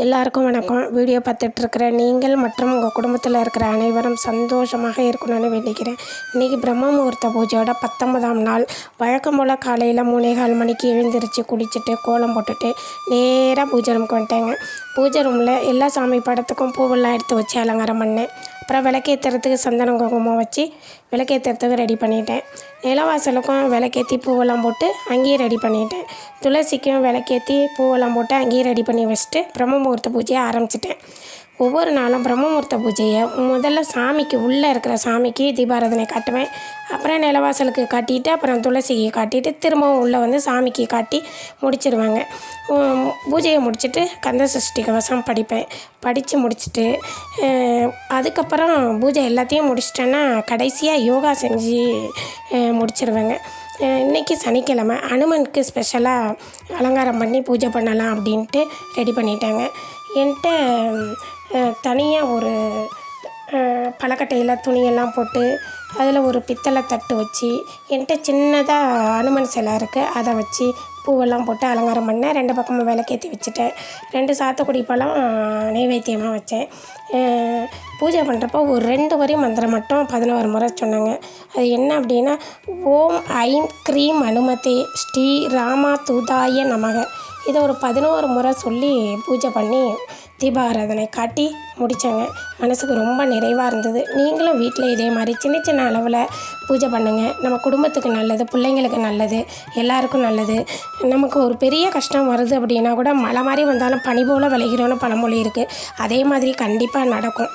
எல்லாருக்கும் வணக்கம். வீடியோ பார்த்துட்ருக்கிற நீங்கள் மற்றும் உங்கள் குடும்பத்தில் இருக்கிற அனைவரும் சந்தோஷமாக இருக்கணும்னு வேண்டிக்கிறேன். இன்றைக்கி பிரம்ம முகூர்த்த பூஜையோட பத்தொன்பதாம் நாள். வழக்கம் போல் காலையில் மூணே கால் மணிக்கு எழுந்திரிச்சு குளிச்சுட்டு கோலம் போட்டுட்டு நேராக பூஜை ரூமுக்கு வந்துட்டேங்க. பூஜை ரூமில் எல்லா சாமி படத்துக்கும் பூவெல்லாம் எடுத்து வச்சு அலங்காரம் பண்ணேன். அப்புறம் விளக்கேற்றுறதுக்கு சந்தனம் குங்குமம் வச்சு விளக்கேற்றுறதுக்கு ரெடி பண்ணிட்டேன். நிலவாசலுக்கும் விளக்கேற்றி பூவெல்லாம் போட்டு அங்கேயும் ரெடி பண்ணிட்டேன். துளசிக்கும் விளக்கேற்றி பூவெல்லாம் போட்டு அங்கேயும் ரெடி பண்ணி வச்சுட்டு பிரம்ம முகூர்த்த பூஜையை ஆரம்பிச்சிட்டேன். ஒவ்வொரு நாளும் பிரம்மமுகூர்த்த பூஜையை முதல்ல சாமிக்கு உள்ளே இருக்கிற சாமிக்கு தீபாராதனை காட்டுவேன். அப்புறம் நிலவாசலுக்கு காட்டிட்டு அப்புறம் துளசிக்கு காட்டிட்டு திரும்பவும் உள்ளே வந்து சாமிக்கு காட்டி முடிச்சிருவாங்க. பூஜையை முடிச்சுட்டு கந்த சஷ்டி கவசம் படிப்பேன். படித்து முடிச்சுட்டு அதுக்கப்புறம் அதுக்கப்புறம் பூஜை எல்லாத்தையும் முடிச்சிட்டேன்னா கடைசியாக யோகா செஞ்சு முடிச்சிருவேங்க. இன்றைக்கி இன்னைக்கு சனிக்கிழமை. அனுமனுக்கு ஸ்பெஷலாக அலங்காரம் பண்ணி பூஜை பண்ணலாம் அப்படின்ட்டு ரெடி பண்ணிட்டாங்க. என்கிட்ட தனியாக ஒரு பழக்கட்டையில் துணியெல்லாம் போட்டு அதில் ஒரு பித்தளை தட்டு வச்சு என்கிட்ட சின்னதாக அனுமன் சிலை இருக்குது அதை வச்சு பூவெல்லாம் போட்டு அலங்காரம் பண்ணேன் ரெண்டு பக்கமும் விளக்கேற்றி வச்சுட்டேன். ரெண்டு சாத்துக்குடி பழம் நைவேத்தியமாக வச்சேன். பூஜை பண்ணுறப்போ ஒரு ரெண்டு வரி மந்திரம் மட்டும் பதினோரு முறை சொன்னாங்க. அது என்ன அப்படின்னா ஓம் ஐம் க்ரீம் அனுமதே ஸ்ரீ ராமா தூதாய நமக. இதை ஒரு பதினோரு முறை சொல்லி பூஜை பண்ணி தீபாராதனை காட்டி முடித்தாங்க மனசுக்கு ரொம்ப நிறைவாக இருந்தது. நீங்களும் வீட்டில் இதே மாதிரி சின்ன சின்ன அளவில் பூஜை பண்ணுங்கள் நம்ம குடும்பத்துக்கு நல்லது பிள்ளைங்களுக்கு நல்லது எல்லாருக்கும் நல்லது. நமக்கு ஒரு பெரிய கஷ்டம் வருது அப்படின்னா கூட மழை மாதிரி வந்தாலும் பனி போல் விளைகிறோன்னு பழமொழி இருக்குது அதே மாதிரி கண்டிப்பாக நடக்கும்.